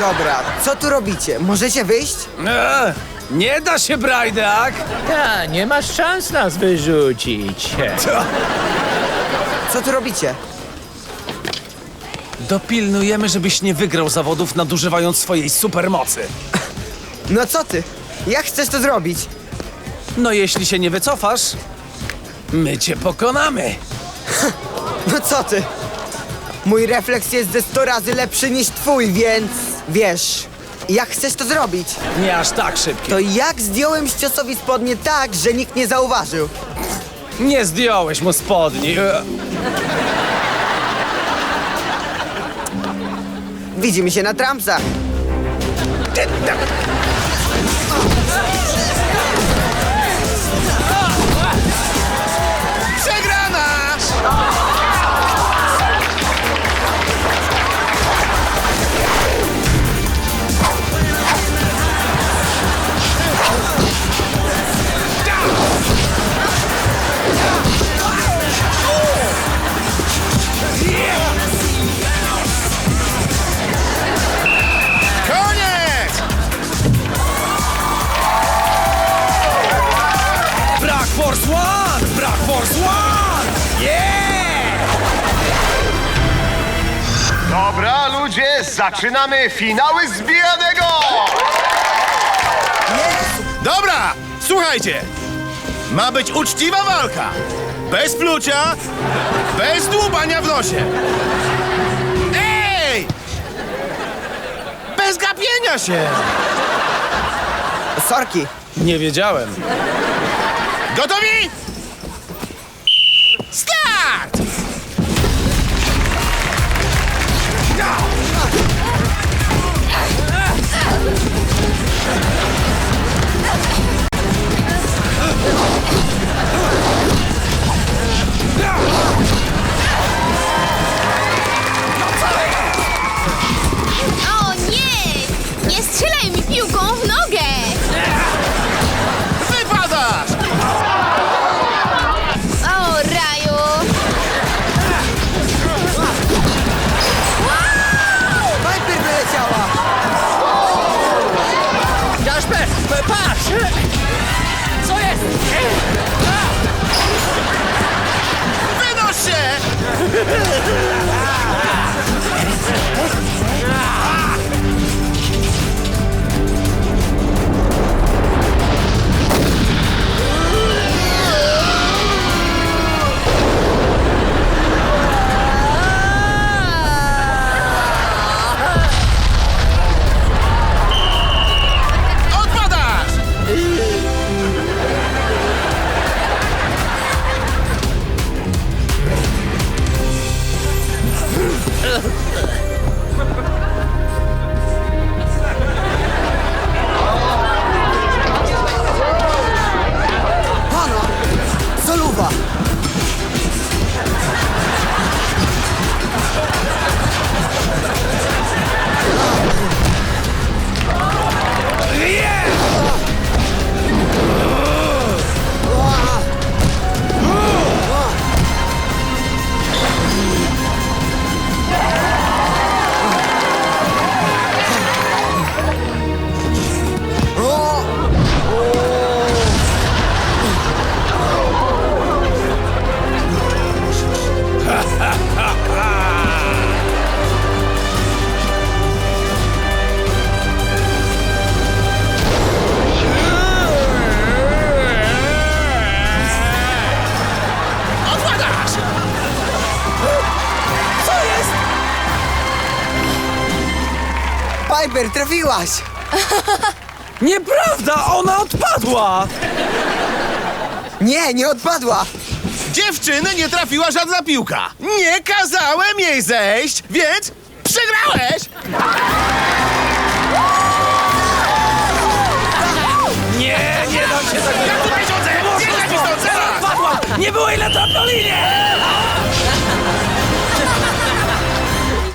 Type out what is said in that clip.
Dobra, co tu robicie? Możecie wyjść? Eee, nie da się, Brajdak! Ta, nie masz szans nas wyrzucić. Co tu robicie? Dopilnujemy, żebyś nie wygrał zawodów nadużywając swojej supermocy. No co ty? Jak chcesz to zrobić? No jeśli się nie wycofasz, my cię pokonamy. No co ty? Mój refleks jest ze 100 razy lepszy niż twój, więc... Wiesz, jak chcesz to zrobić? Nie aż tak szybko. To jak zdjąłem ściosowi spodnie tak, że nikt nie zauważył? Nie zdjąłeś mu spodni. Eee, Widzimy się na trampsach. Dobra, ludzie, zaczynamy finały zbijanego! Dobra, słuchajcie. Ma być uczciwa walka. Bez plucia, bez dłubania w nosie. Ej! Bez gapienia się. Sorki. Nie wiedziałem. Gotowi? Piper, trafiłaś! Nieprawda, ona odpadła! Nie, nie odpadła! Dziewczyny nie trafiła żadna piłka. Nie kazałem jej zejść, więc przegrałeś! Nie, nie dam się tak Ja tutaj rządzę! Nie stąd, zaraz! Odpadła! Nie było jej na trampolinie!